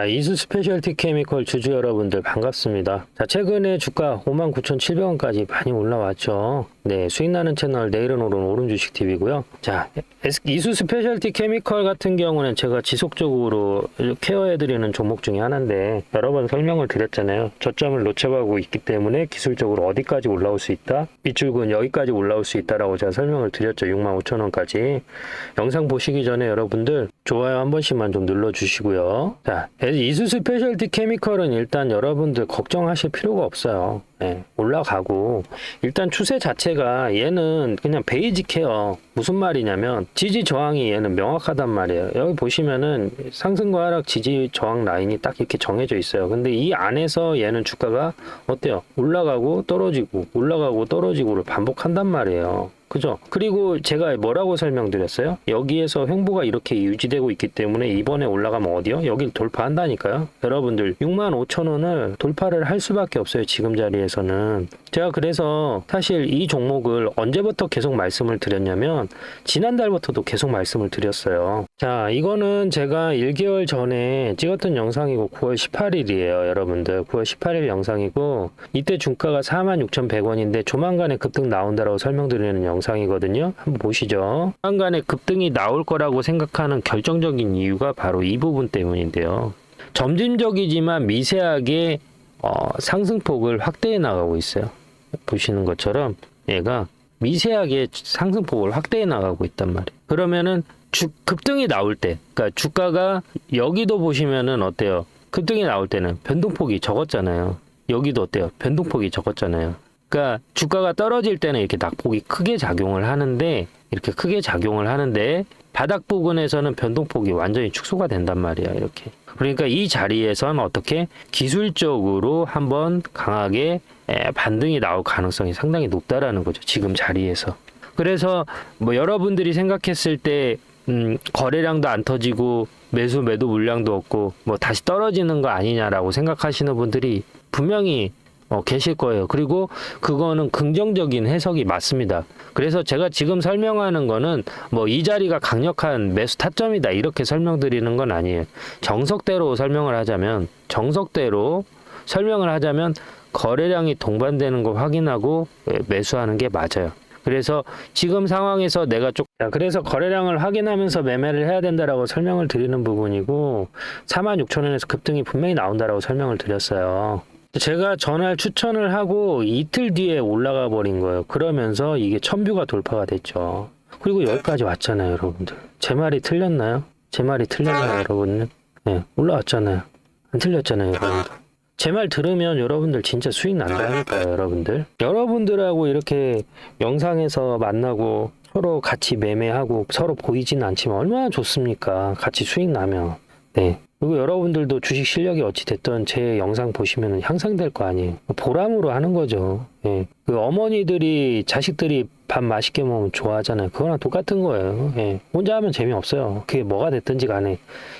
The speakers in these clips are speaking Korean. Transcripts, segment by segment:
자, 이수 스페셜티 케미컬 주주 여러분들 반갑습니다. 자, 최근에 주가 59,700원까지 많이 올라왔죠. 네, 수익 나는 채널 내일은 오른 오른 주식 TV고요. 자, 이수 스페셜티 케미컬 같은 경우는 제가 지속적으로 케어해 드리는 종목 중에 하나인데 여러 번 설명을 드렸잖아요. 저점을 놓쳐가고 있기 때문에 기술적으로 어디까지 올라올 수 있다? 밑줄근 여기까지 올라올 수 있다라고 제가 설명을 드렸죠. 65,000원까지. 영상 보시기 전에 여러분들 좋아요 한 번씩만 좀 눌러주시고요. 자, 이수 스페셜티 케미컬은 일단 여러분들 걱정하실 필요가 없어요. 네, 올라가고 일단 추세 자체가 얘는 그냥 베이직 케어 무슨 말이냐면 지지 저항이 얘는 명확하단 말이에요. 여기 보시면은 상승과 하락 지지 저항 라인이 딱 이렇게 정해져 있어요. 근데 이 안에서 얘는 주가가 어때요? 올라가고 떨어지고 올라가고 떨어지고를 반복한단 말이에요. 그죠? 그리고 제가 뭐라고 설명드렸어요? 여기에서 횡보가 이렇게 유지되고 있기 때문에 이번에 올라가면 어디요? 여길 돌파한다니까요. 여러분들 6만 5천 원을 돌파를 할 수밖에 없어요. 지금 자리에서는. 제가 그래서 사실 이 종목을 언제부터 계속 말씀을 드렸냐면 지난달부터도 계속 말씀을 드렸어요. 자, 이거는 제가 1개월 전에 찍었던 영상이고 9월 18일이에요. 여러분들. 9월 18일 영상이고 이때 주가가 46,100원인데 조만간에 급등 나온다라고 설명드리는 영상 이거든요. 한번 보시죠. 조만간에 급등이 나올 거라고 생각하는 결정적인 이유가 바로 이 부분 때문인데요. 점진적이지만 미세하게 어, 상승폭을 확대해 나가고 있어요. 보시는 것처럼 얘가 미세하게 상승폭을 확대해 나가고 있단 말이에요. 그러면은 주, 급등이 나올 때, 그러니까 주가가 여기도 보시면은 어때요? 급등이 나올 때는 변동폭이 적었잖아요. 여기도 어때요? 변동폭이 적었잖아요. 그러니까 주가가 떨어질 때는 이렇게 낙폭이 크게 작용을 하는데 이렇게 크게 작용을 하는데 바닥 부근에서는 변동폭이 완전히 축소가 된단 말이야 이렇게. 그러니까 이 자리에선 어떻게 기술적으로 한번 강하게 에, 반등이 나올 가능성이 상당히 높다라는 거죠 지금 자리에서. 그래서 뭐 여러분들이 생각했을 때 음, 거래량도 안 터지고 매수 매도 물량도 없고 뭐 다시 떨어지는 거 아니냐라고 생각하시는 분들이 분명히 어, 계실 거예요. 그리고 그거는 긍정적인 해석이 맞습니다. 그래서 제가 지금 설명하는 거는 뭐 이 자리가 강력한 매수 타점이다 이렇게 설명드리는 건 아니에요. 정석대로 설명을 하자면 정석대로 설명을 하자면 거래량이 동반되는 거 확인하고 예, 매수하는 게 맞아요. 그래서 지금 상황에서 내가 쪽, 자, 그래서 거래량을 확인하면서 매매를 해야 된다라고 설명을 드리는 부분이고 46,000원에서 급등이 분명히 나온다라고 설명을 드렸어요. 제가 전날 추천을 하고 이틀 뒤에 올라가 버린 거예요. 그러면서 이게 천뷰가 돌파가 됐죠. 그리고 여기까지 왔잖아요, 여러분들. 제 말이 틀렸나요? 제 말이 틀렸나요, 여러분들? 네, 올라왔잖아요. 안 틀렸잖아요, 여러분들. 제 말 들으면 여러분들 진짜 수익 난다니까요, 여러분들. 여러분들하고 이렇게 영상에서 만나고 서로 같이 매매하고 서로 보이지는 않지만 얼마나 좋습니까? 같이 수익 나면. 네. 그리고 여러분들도 주식 실력이 어찌 됐든 제 영상 보시면 향상될 거 아니에요. 보람으로 하는 거죠. 예. 그 어머니들이 자식들이 밥 맛있게 먹으면 좋아하잖아요. 그거랑 똑같은 거예요. 예. 혼자 하면 재미없어요. 그게 뭐가 됐든지 간에.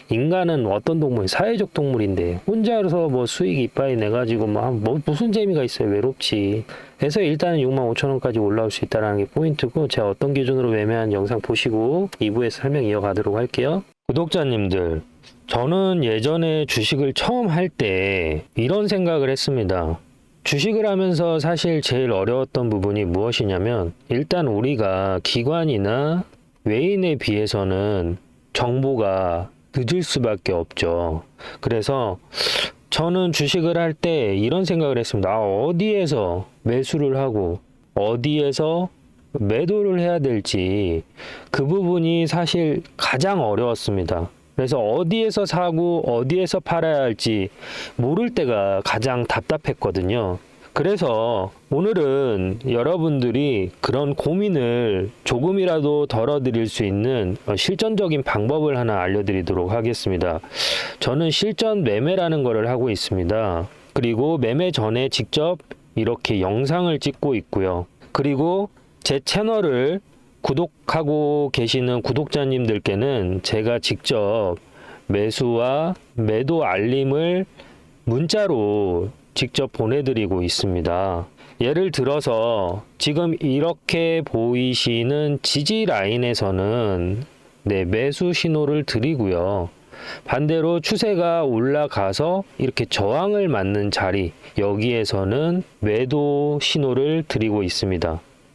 인간은 어떤 동물, 사회적 동물인데, 혼자서 뭐 수익 이빠이 내 가지고 뭐, 뭐 무슨 재미가 있어요. 외롭지. 그래서 일단은 6만 5천 원까지 올라올 수 있다는 게 포인트고, 제가 어떤 기준으로 매매한 영상 보시고, 2부에서 설명 이어가도록 할게요. 구독자님들, 저는 예전에 주식을 처음 할 때 이런 생각을 했습니다. 주식을 하면서 사실 제일 어려웠던 부분이 무엇이냐면 일단 우리가 기관이나 외인에 비해서는 정보가 늦을 수밖에 없죠. 그래서 저는 주식을 할 때 이런 생각을 했습니다. 아, 어디에서 매수를 하고 어디에서 매도를 해야 될지 그 부분이 사실 가장 어려웠습니다. 그래서 어디에서 사고 어디에서 팔아야 할지 모를 때가 가장 답답했거든요. 그래서 오늘은 여러분들이 그런 고민을 조금이라도 덜어드릴 수 있는 어, 실전적인 방법을 하나 알려드리도록 하겠습니다. 저는 실전 매매라는 것을 하고 있습니다. 그리고 매매 전에 직접 이렇게 영상을 찍고 있고요. 그리고 제 채널을 구독하고 계시는 구독자님들께는 제가 직접 매수와 매도 알림을 문자로 직접 보내드리고 있습니다. 예를 들어서 지금 이렇게 보이시는 지지 라인에서는 네, 매수 신호를 드리고요. 반대로 추세가 올라가서 이렇게 저항을 맞는 자리 여기에서는 매도 신호를 드리고 있습니다.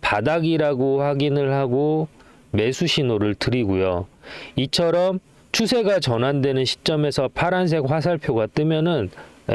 바닥이라고 확인을 하고 매수 신호를 드리고요. 이처럼 추세가 전환되는 시점에서 파란색 화살표가 뜨면은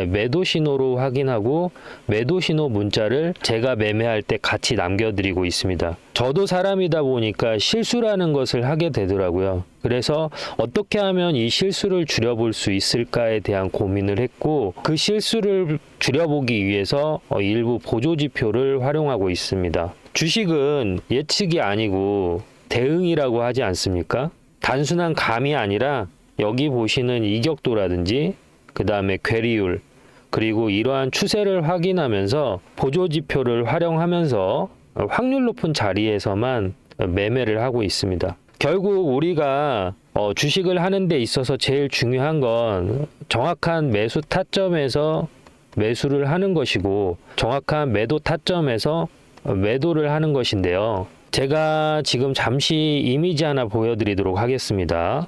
매도 신호로 확인하고 매도 신호 문자를 제가 매매할 때 같이 남겨드리고 있습니다. 저도 사람이다 보니까 실수라는 것을 하게 되더라고요. 그래서 어떻게 하면 이 실수를 줄여볼 수 있을까에 대한 고민을 했고 그 실수를 줄여보기 위해서 어, 일부 보조 지표를 활용하고 있습니다. 주식은 예측이 아니고 대응이라고 하지 않습니까? 단순한 감이 아니라 여기 보시는 이격도라든지 그 다음에 괴리율 그리고 이러한 추세를 확인하면서 보조지표를 활용하면서 확률 높은 자리에서만 매매를 하고 있습니다. 결국 우리가 어, 주식을 하는 데 있어서 제일 중요한 건 정확한 매수 타점에서 매수를 하는 것이고 정확한 매도 타점에서 매도를 하는 것인데요. 제가 지금 잠시 이미지 하나 보여드리도록 하겠습니다.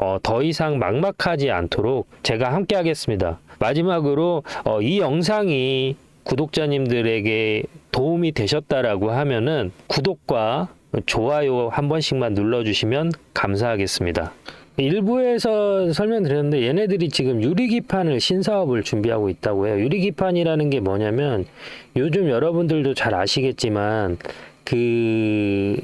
어, 더 이상 막막하지 않도록 제가 함께 하겠습니다. 마지막으로 어, 이 영상이 구독자님들에게 도움이 되셨다라고 하면은 구독과 좋아요 한 번씩만 눌러주시면 감사하겠습니다. 일부에서 설명드렸는데 얘네들이 지금 유리기판을 신사업을 준비하고 있다고 해요. 유리기판이라는 게 뭐냐면 요즘 여러분들도 잘 아시겠지만 그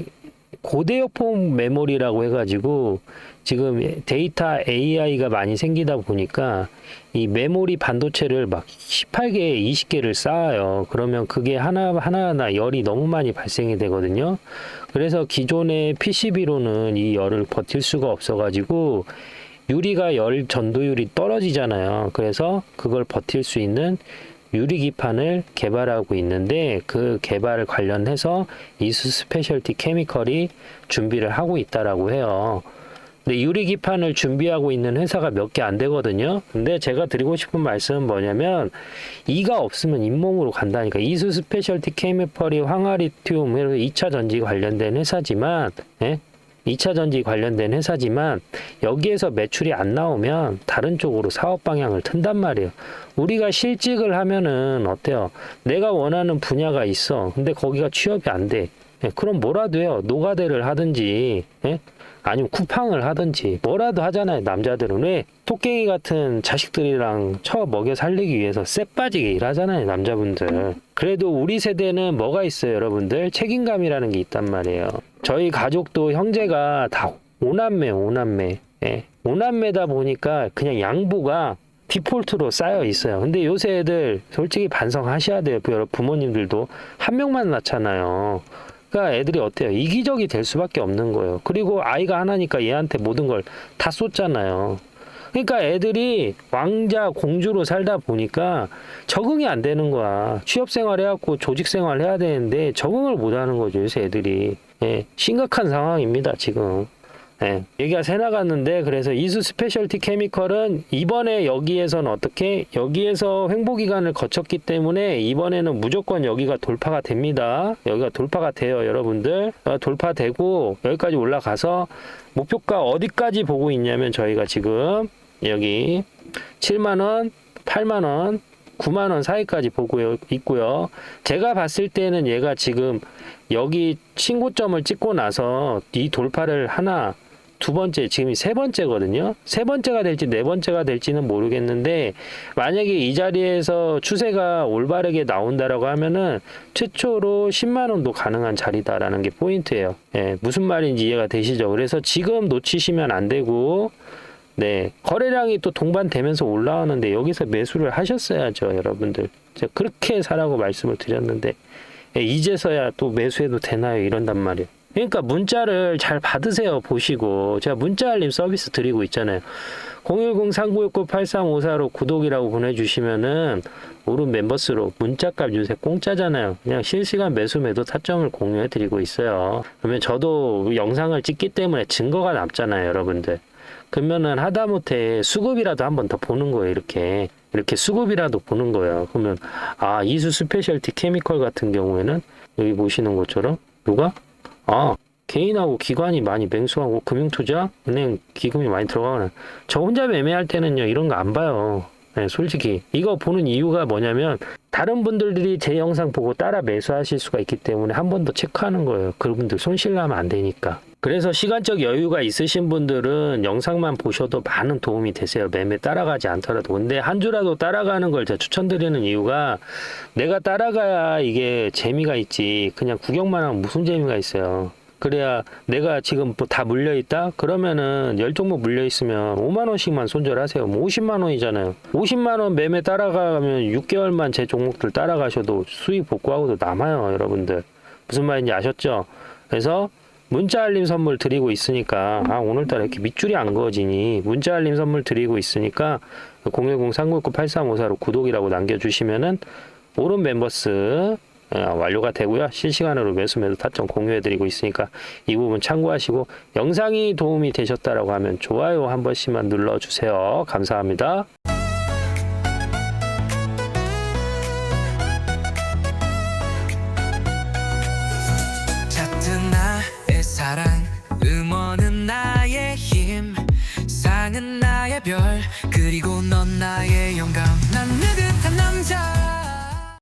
고대역폭 메모리라고 해가지고 지금 데이터 AI가 많이 생기다 보니까 이 메모리 반도체를 막 18개, 20개를 쌓아요. 그러면 그게 하나, 하나하나 열이 너무 많이 발생이 되거든요. 그래서 기존의 PCB로는 이 열을 버틸 수가 없어가지고 유리가 열 전도율이 떨어지잖아요. 그래서 그걸 버틸 수 있는 유리기판을 개발하고 있는데 그 개발 관련해서 이수 스페셜티 케미컬이 준비를 하고 있다라고 해요. 근데 유리기판을 준비하고 있는 회사가 몇 개 안 되거든요. 근데 제가 드리고 싶은 말씀은 뭐냐면 이가 없으면 잇몸으로 간다니까. 이수 스페셜티 케미컬이 황화리튬 2차 전지 관련된 회사지만 예? 2차 전지 관련된 회사지만 여기에서 매출이 안 나오면 다른 쪽으로 사업 방향을 튼단 말이에요. 우리가 실직을 하면은 어때요? 내가 원하는 분야가 있어. 근데 거기가 취업이 안 돼. 예, 그럼 뭐라도 해요. 노가대를 하든지, 예? 아니면 쿠팡을 하든지 뭐라도 하잖아요. 남자들은 왜 토끼 같은 자식들이랑 처 먹여 살리기 위해서 쎄 빠지게 일하잖아요. 남자분들. 그래도 우리 세대는 뭐가 있어요, 여러분들? 책임감이라는 게 있단 말이에요. 저희 가족도 형제가 다 오남매, 오남매. 예. 오남매다 보니까 그냥 양보가 디폴트로 쌓여 있어요. 근데 요새 애들 솔직히 반성하셔야 돼요. 부- 부모님들도 한 명만 낳잖아요. 그러니까 애들이 어때요? 이기적이 될 수밖에 없는 거예요. 그리고 아이가 하나니까 얘한테 모든 걸 다 쏟잖아요. 그러니까 애들이 왕자 공주로 살다 보니까 적응이 안 되는 거야. 취업 생활 해갖고 조직 생활 해야 되는데 적응을 못 하는 거죠. 요새 애들이. 예, 심각한 상황입니다. 지금. 예, 얘기가 새 나갔는데 그래서 이수 스페셜티 케미컬은 이번에 여기에서는 어떻게 여기에서 횡보 기간을 거쳤기 때문에 이번에는 무조건 여기가 돌파가 됩니다. 여기가 돌파가 돼요, 여러분들. 어, 돌파되고 여기까지 올라가서 목표가 어디까지 보고 있냐면 저희가 지금 여기 7만 원, 8만 원, 9만 원 사이까지 보고 있고요. 제가 봤을 때는 얘가 지금 여기 친고점을 찍고 나서 이 돌파를 하나 두 번째 지금 세 번째거든요. 세 번째가 될지 네 번째가 될지는 모르겠는데 만약에 이 자리에서 추세가 올바르게 나온다라고 하면은 최초로 10만 원도 가능한 자리다라는 게 포인트예요. 예, 무슨 말인지 이해가 되시죠? 그래서 지금 놓치시면 안 되고 네, 거래량이 또 동반되면서 올라오는데 여기서 매수를 하셨어야죠, 여러분들. 제가 그렇게 사라고 말씀을 드렸는데 예, 이제서야 또 매수해도 되나요? 이런단 말이에요. 그러니까 문자를 잘 받으세요, 보시고. 제가 문자 알림 서비스 드리고 있잖아요. 010-3969-8354로 구독이라고 보내주시면은 오른 멤버스로 문자값 요새 공짜잖아요. 그냥 실시간 매수 매도 타점을 공유해 드리고 있어요. 그러면 저도 영상을 찍기 때문에 증거가 남잖아요, 여러분들. 그러면은 하다못해 수급이라도 한 번 더 보는 거예요, 이렇게. 이렇게 수급이라도 보는 거예요. 그러면, 아, 이수 스페셜티 케미컬 같은 경우에는 여기 보시는 것처럼 누가? 아, 개인하고 기관이 많이 맹수하고 금융투자, 은행 기금이 많이 들어가는. 저 혼자 매매할 때는요, 이런 거 안 봐요. 네, 솔직히. 이거 보는 이유가 뭐냐면, 다른 분들이 제 영상 보고 따라 매수하실 수가 있기 때문에 한 번 더 체크하는 거예요. 그분들 손실 나면 안 되니까. 그래서 시간적 여유가 있으신 분들은 영상만 보셔도 많은 도움이 되세요. 매매 따라가지 않더라도. 근데 한 주라도 따라가는 걸 제가 추천드리는 이유가 내가 따라가야 이게 재미가 있지. 그냥 구경만 하면 무슨 재미가 있어요. 그래야 내가 지금 뭐 다 물려 있다? 그러면은 열 종목 물려 있으면 5만 원씩만 손절하세요. 뭐 50만 원이잖아요. 50만 원 매매 따라가면 6개월만 제 종목들 따라가셔도 수익 복구하고도 남아요, 여러분들. 무슨 말인지 아셨죠? 그래서 문자 알림 선물 드리고 있으니까 아 오늘따라 이렇게 밑줄이 안 그어지니 문자 알림 선물 드리고 있으니까 010-399-8354로 구독이라고 남겨주시면은 오른 멤버스 어, 완료가 되고요. 실시간으로 매수 매도 타점 공유해드리고 있으니까 이 부분 참고하시고 영상이 도움이 되셨다라고 하면 좋아요 한 번씩만 눌러주세요. 감사합니다.